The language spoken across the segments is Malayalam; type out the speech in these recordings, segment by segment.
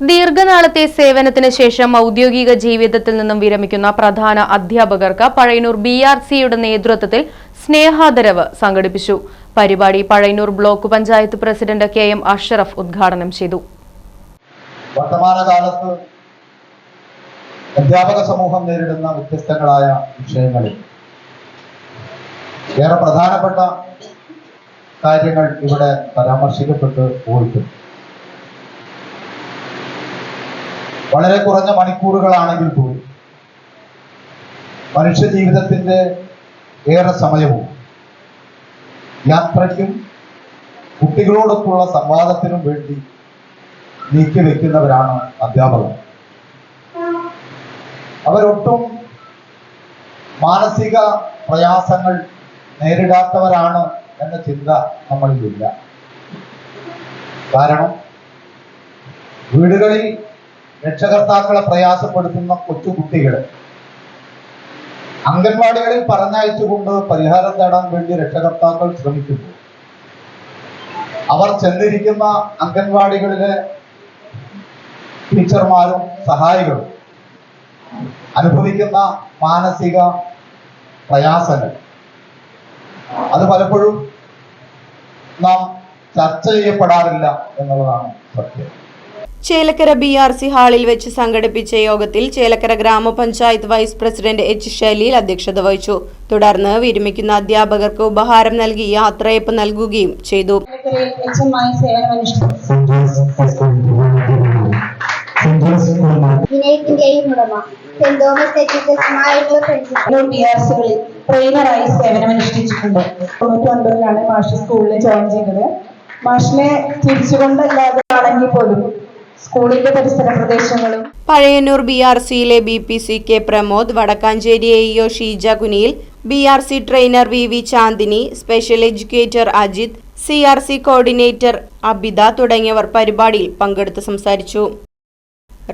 ദീർഘനാളത്തെ സേവനത്തിന് ശേഷം ഔദ്യോഗിക ജീവിതത്തിൽ നിന്നും വിരമിക്കുന്ന പ്രധാന അധ്യാപകർക്ക് പഴയനൂർ ബി ആർ സിയുടെ നേതൃത്വത്തിൽ സ്നേഹാദരവ് സംഘടിപ്പിച്ചു. പരിപാടി Pazhayannur block panchayat president K M Ashraf ഉദ്ഘാടനം ചെയ്തു. വർത്തമാനകാലത്ത് അധ്യാപക സമൂഹം നേരിടുന്ന വ്യത്യസ്തങ്ങളായ വിഷയങ്ങളിൽ ഏറെ പ്രധാനപ്പെട്ട കാര്യങ്ങൾ ഇവിടെ പരാമർശിക്കപ്പെട്ട് പോയിട്ടുണ്ട്. വളരെ കുറഞ്ഞ മണിക്കൂറുകളാണെങ്കിൽ പോലും മനുഷ്യ ജീവിതത്തിന്റെ ഏറെ സമയവും യാത്രയ്ക്കും കുട്ടികളോടൊപ്പമുള്ള സംവാദത്തിനും വേണ്ടി നീക്കി വെക്കുന്നവരാണ് അധ്യാപകർ. അവരൊട്ടും മാനസിക പ്രയാസങ്ങൾ നേരിടാത്തവരാണ് എന്ന ചിന്ത നമ്മളിലില്ല. കാരണം വീടുകളിൽ രക്ഷകർത്താക്കളെ പ്രയാസപ്പെടുത്തുന്ന കൊച്ചുകുട്ടികൾ അംഗൻവാടികളിൽ പറഞ്ഞയച്ചുകൊണ്ട് പരിഹാരം തേടാൻ വേണ്ടി രക്ഷകർത്താക്കൾ ശ്രമിക്കുന്നു. അവർ ചെന്നിരിക്കുന്ന അംഗൻവാടികളിലെ ടീച്ചർമാരും സഹായികളും അനുഭവിക്കുന്ന മാനസിക പ്രയാസങ്ങൾ. അത് പലപ്പോഴും നാം ചർച്ച ചെയ്യപ്പെടാറില്ല എന്നുള്ളതാണ് സത്യം. ചേലക്കര ബി ആർ സി ഹാളിൽ വെച്ച് സംഘടിപ്പിച്ച യോഗത്തിൽ ചേലക്കര ഗ്രാമപഞ്ചായത്ത് വൈസ് പ്രസിഡന്റ് എച്ച് ഷലീൽ അധ്യക്ഷത വഹിച്ചു തുടർന്ന് വിരമിക്കുന്ന അധ്യാപകർക്ക് ഉപഹാരം നൽകി യാത്രയപ്പ് നൽകുകയും ചെയ്തു വിനയത്തിന്റെയും ട്രെയിനറായി സേവനമനുഷ്ഠിച്ചിട്ടുണ്ട് തൊണ്ണൂറ്റി ഒൻപതിലാണ് മാഷ് സ്കൂളിൽ ജോയിൻ ചെയ്തത് മാഷിനെ തിരിച്ചുകൊണ്ടല്ലാതെ ആണെങ്കിൽ പോലും സ്കൂളിന്റെ പരിസര പ്രദേശങ്ങളും. പഴയന്നൂർ ബി ആർ സിയിലെ B P C K Pramod Wadakkanchery A EO Sheeja Kuniyil B R C trainer V V Chandini special educator Ajith C R C coordinator Abitha തുടങ്ങിയവർ പരിപാടിയിൽ പങ്കെടുത്ത് സംസാരിച്ചു.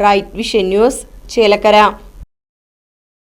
Right vision news Chelakkara.